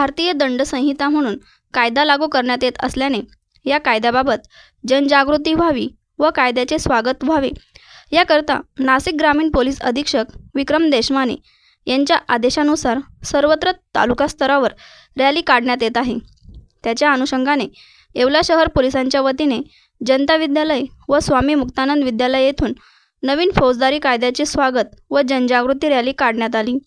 भारतीय दंड संहिता म्हणून कायदा लागू करण्यात येत असल्याने या कायद्याबाबत जनजागृती व्हावी व कायद्याचे स्वागत व्हावे. याकरता नाशिक ग्रामीण पोलीस अधीक्षक विक्रम देशमाने यांच्या आदेशानुसार सर्वत्र तालुका स्तरावर रॅली काढण्यात येत आहे. त्याच्या अनुषंगाने येवला शहर पोलिसांच्या वतीने जनता विद्यालय व स्वामी मुक्तानंद विद्यालय येथून नवीन फौजदारी कायद्याचे स्वागत व जनजागृती रॅली काढण्यात आली.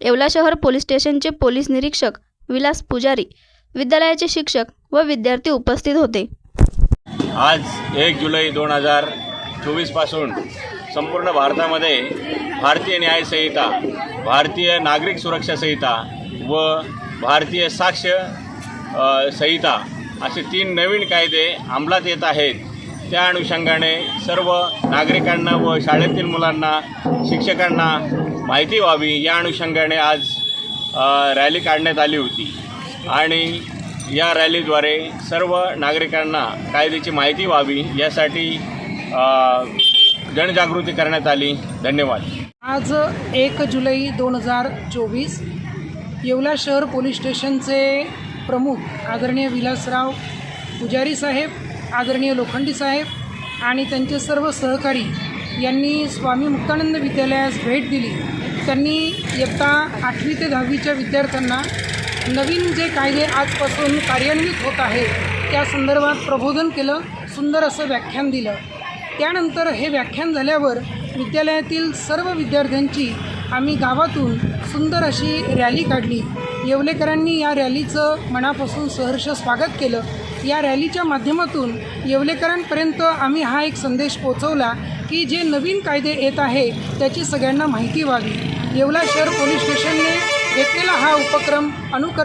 येवला शहर पोलीस स्टेशनचे पोलीस निरीक्षक विलास पुजारी विद्यालयाचे शिक्षक व विद्यार्थी उपस्थित होते. आज एक जुलै दोन हजार चोवीसपासून संपूर्ण भारतामध्ये भारतीय न्यायसंहिता भारतीय नागरिक सुरक्षा संहिता व भारतीय साक्ष संहिता असे तीन नवीन कायदे अंमलात येत आहेत. त्या अनुषंगाने सर्व नागरिकांना व शाळेतील मुलांना शिक्षकांना माहिती व्हावी. या अनुषंगाने आज रॅली काढण्यात आली होती. आणि या रॅलीद्वारे सर्व नागरिकांना कायद्याची माहिती व्हावी यासाठी जनजागृती करण्यात आली. धन्यवाद. आज एक जुलै दोन हजार चोवीस येवला शहर पोलीस स्टेशनचे प्रमुख आदरणीय विलासराव पुजारी साहेब आदरणीय लोखंडी साहेब आणि त्यांचे सर्व सहकारी यांनी स्वामी मुक्तानंद विद्यालयास भेट दिली. त्यांनी इयत्ता आठवी ते दहावीच्या विद्यार्थ्यांना नवीन जे कायदे आजपासून कार्यान्वित होत आहे त्या संदर्भात प्रबोधन केलं सुंदर असं व्याख्यान दिलं. त्यानंतर हे व्याख्यान झाल्यावर विद्यालयातील सर्व विद्यार्थ्यांची आम्ही गावातून सुंदर अशी रॅली काढली. येवलेकरांनी या रॅलीचं मनापासून सहर्ष स्वागत केलं. या रॅलीच्या माध्यमातून येवलेकरांपर्यंत आम्ही हा एक संदेश पोचवला की जे नवीन कायदे येत आहे त्याची सगळ्यांना माहिती व्हावी. येवला शहर पोलीस स्टेशनने घेतलेला हा उपक्रम अनुकरण